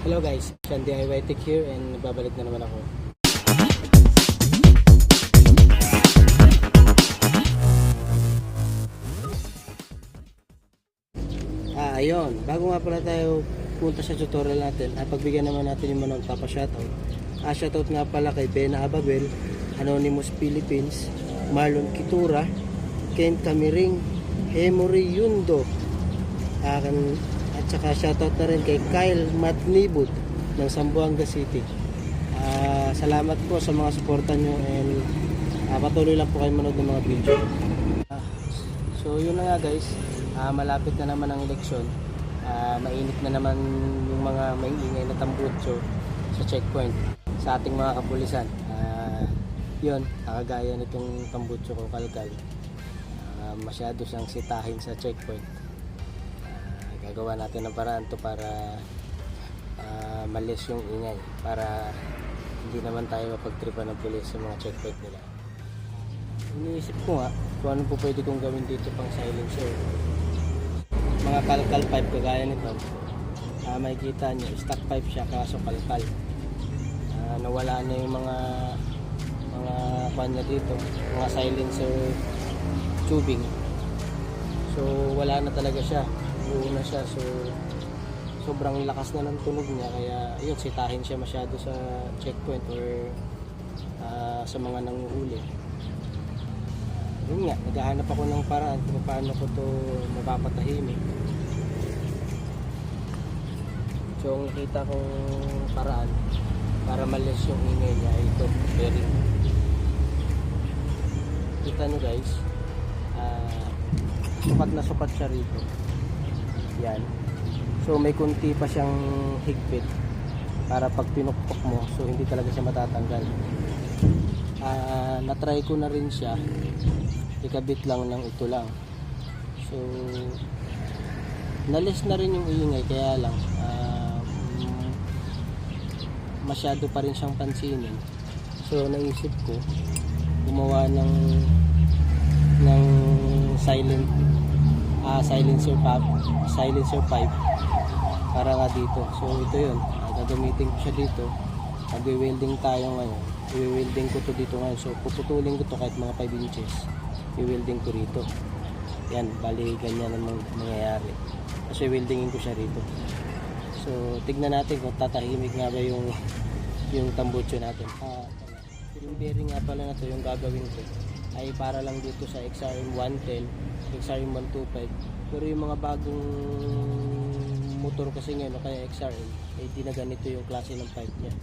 Hello guys, Sean DIY Tech here and nagbabalik na naman ako. Ah, ayun. Bago nga pala tayo punta sa tutorial natin, ay pagbigyan naman natin yung manong tapa shoutout. Ah, shoutout nga pala kay Bena Ababel, Anonymous Philippines, Marlon Kitura, Ken Camiring, Emory Yundo, Ah, kan- at saka shoutout na rin kay Kyle Matnibud ng Zamboanga City. Ah, salamat po sa mga suporta nyo and ah, patuloy lang po kayo manood ng mga video. Ah, so yun na nga guys, Ah, malapit na naman ang eleksyon. Ah, mainit na naman yung mga may ingay na tambutso sa checkpoint sa ating mga kapulisan. Ah, yun, nakagaya nitong tambutso ko kalkal. Ah, masyado siyang sitahin sa checkpoint gagawa natin ng paraan to para uh, malis yung ingay para hindi naman tayo mapagtripan ng pulis sa mga checkpoint nila. Iniisip ko nga kung ano po pwede kong gawin dito pang silencer. Mga kalkal pipe kagaya nito. Ah makikita nyo stock pipe siya kaso kalkal. Ah, nawala na yung mga mga kanya dito mga silencer tubing. So wala na talaga siya. Buo na siya. So sobrang lakas na ng tunog niya kaya yun sitahin siya masyado sa checkpoint or ah, sa mga nanguhuli. Yun nga, naghahanap ako ng paraan kung paano ko to mapapatahimik. So ang nakita kong paraan para malis yung ingay niya ito, bearing. Kita nyo guys, ah, sukat na sukat siya rito. Yan. So may kunti pa siyang higpit para pag pinukpok mo, so hindi talaga siya matatanggal. Ah, na-try ko na rin siya. Ikabit lang ng ito lang. So nalis na rin yung ingay kaya lang mm, masyado pa rin siyang pansinin. So naisip ko gumawa ng ng silent ah silencer pipe silencer pipe. Para nga dito. So ito yun. Ah, gagamitin ko siya dito. Magwe-welding tayo ngayon. I-welding ko to dito ngayon. So puputulin ko to kahit mga 5 inches. I-welding ko rito. Yan bali ganyan ang mang- mangyayari. Kasi weldingin ko siya rito. So tignan natin kung tatahimik nga ba yung yung tambucho natin. Ah, yung bearing nga pala na to yung gagawin ko ay para lang dito sa XRM 110 XRM 125 pero yung mga bagong motor kasi ngayon o kaya XRM eh di na ganito yung klase ng pipe niya.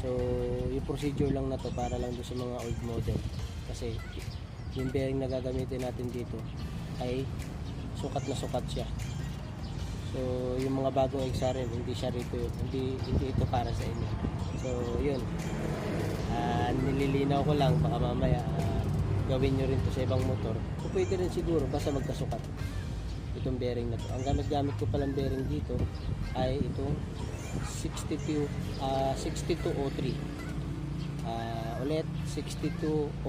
So yung procedure lang na to para lang doon sa mga old model. Kasi yung bearing na gagamitin natin dito ay sukat na sukat siya. So yung mga bagong XRM hindi siya rito yun. Hindi, hindi ito para sa inyo. So yun. Ah, nililinaw ko lang. Baka mamaya ah, gawin nyo rin to sa ibang motor o pwede rin siguro basta magkasukat. Itong bearing na to. Ang gamit gamit ko palang bearing dito ay itong 62 ah 6203 Ah, ulit 6203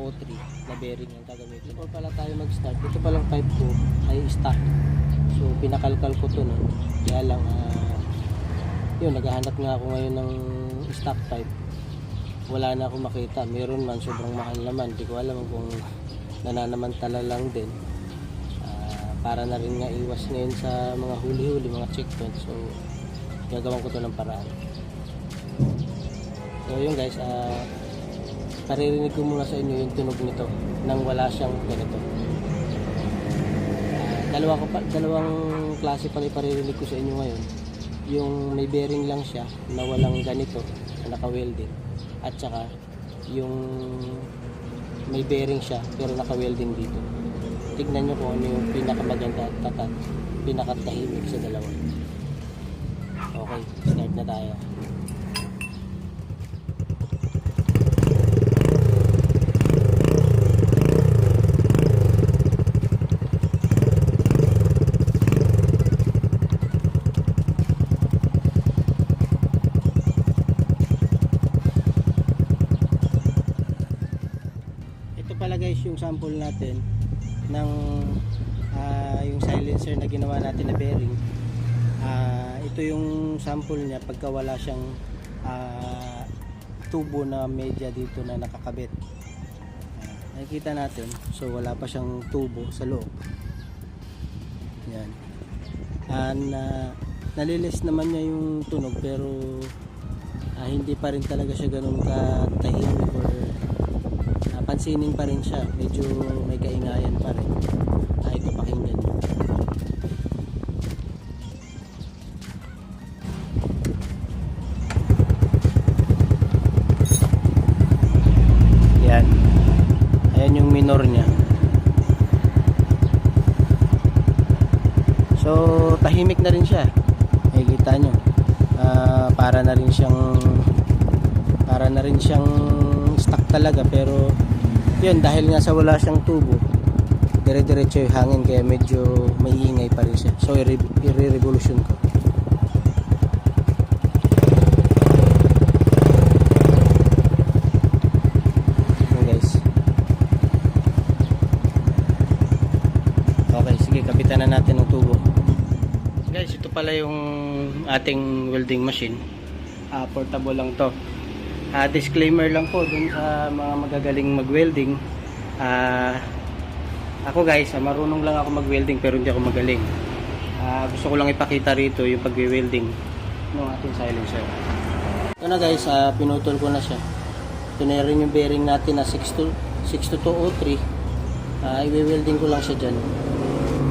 na bearing ang gagamitin. Before pala tayo mag start ito palang pipe ko ay stock. So pinakalkal ko to no kaya lang ah, yun naghahanap nga ako ngayon ng stock pipe wala na akong makita. Meron man, sobrang mahal naman. Hindi ko alam kung nananamantala lang din. Ah, para na rin nga iwas ngayon sa mga huli-huli, mga checkpoint. So, gagawin ko to ng paraan. So, yun guys, ah, paririnig ko muna sa inyo yung tunog nito nang wala siyang ganito. Ah, dalawa ko pa, dalawang klase pala iparirinig ko sa inyo ngayon. Yung may bearing lang siya na walang ganito na naka-welding at saka yung may bearing siya pero naka-welding dito. Tignan nyo kung ano yung pinakamaganda at tatat, pinakatahimik sa dalawa. Okay, start na tayo. Ito pala guys yung sample natin ng ah, yung silencer na ginawa natin na bearing. Ah, ito yung sample niya pagka wala siyang ah, tubo na media dito na nakakabit. Nakikita natin, so wala pa siyang tubo sa loob. Yan. And uh, nalilis naman niya yung tunog pero ah, hindi pa rin talaga siya ganun katahimik or ah, pansinin pa rin siya. Medyo may kaingayan pa rin. Ayan yung minor niya. So, tahimik na rin siya. Nakikita nyo. Ah, para na rin siyang para na rin siyang stuck talaga pero yun dahil nga sa wala siyang tubo dire-diretso yung hangin kaya medyo may ingay pa rin siya so i-revolution ko Ayan, guys okay sige kapitan na natin ng tubo guys ito pala yung ating welding machine. Ah, portable lang to. Ah, disclaimer lang po dun sa mga magagaling mag-welding. Ah, ako guys marunong lang ako mag-welding pero hindi ako magaling. Ah, gusto ko lang ipakita rito yung pag-welding ng ating silencer. Ito na guys ah, pinutol ko na siya. Ito na rin yung bearing natin na 6203 Ah, i-welding ko lang siya dyan.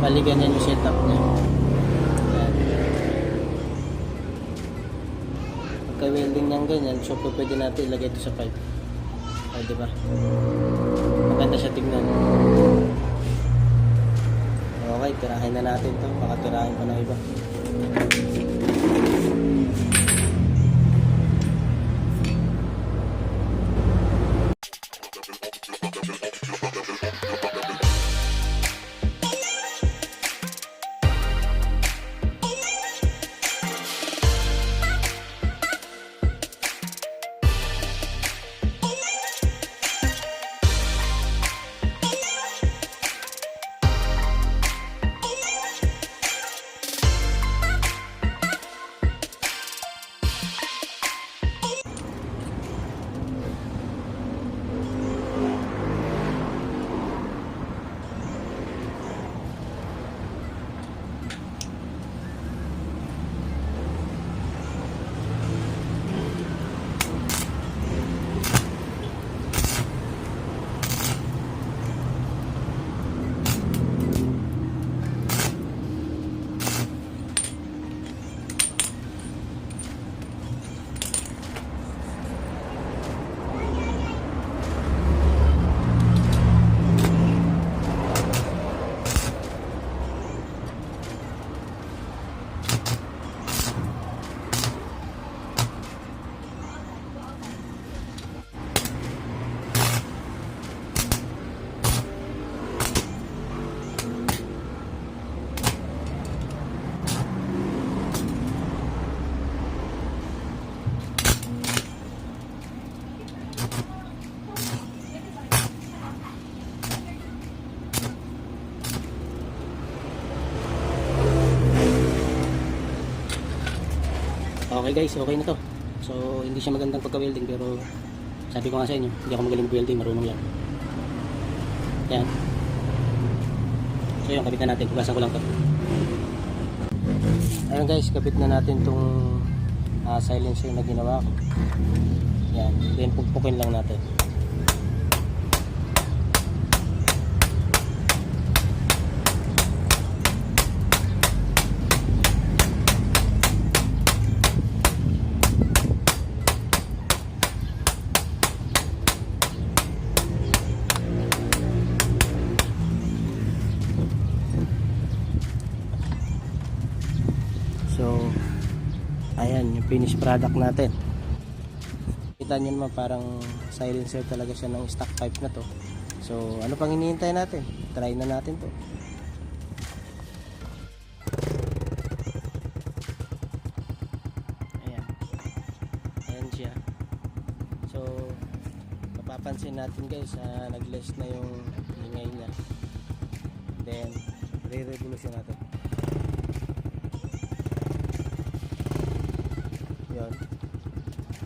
Bali ganyan yung setup niya pagka welding niyang ganyan so pwede natin ilagay ito sa pipe. O diba maganda siya tignan. Okay tirahin na natin to. Baka tirahin pa ng iba Okay guys, okay na to. So, hindi siya magandang pagka-welding pero sabi ko nga sa inyo, hindi ako magaling mag-welding, marunong lang. Yan. So yun, kapitan natin. Hugasan ko lang to. Ayun guys, kapit na natin tong ah, silencer na ginawa ko. Yan. Then pugpukin lang natin. Finished product natin. Kita nyo naman parang silencer talaga siya ng stock pipe na to. So, ano pang hinihintay natin? Try na natin to. Ayan. Ayan siya. So, mapapansin natin guys, ah, nag-less na yung ingay niya. Then, re-revolution natin.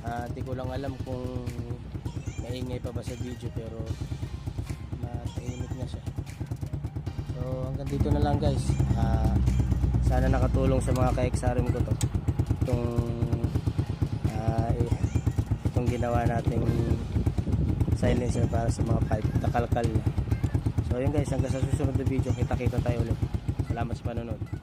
Ah, Hindi ko lang alam kung maingay pa ba sa video pero matahimik na siya. So hanggang dito na lang guys. Ah, sana nakatulong sa mga ka-XRM ko to. Itong eh, itong ginawa nating silencer para sa mga pipe nakalkal na. So yun guys, hanggang sa susunod na video, kita-kita tayo ulit. Salamat sa panonood.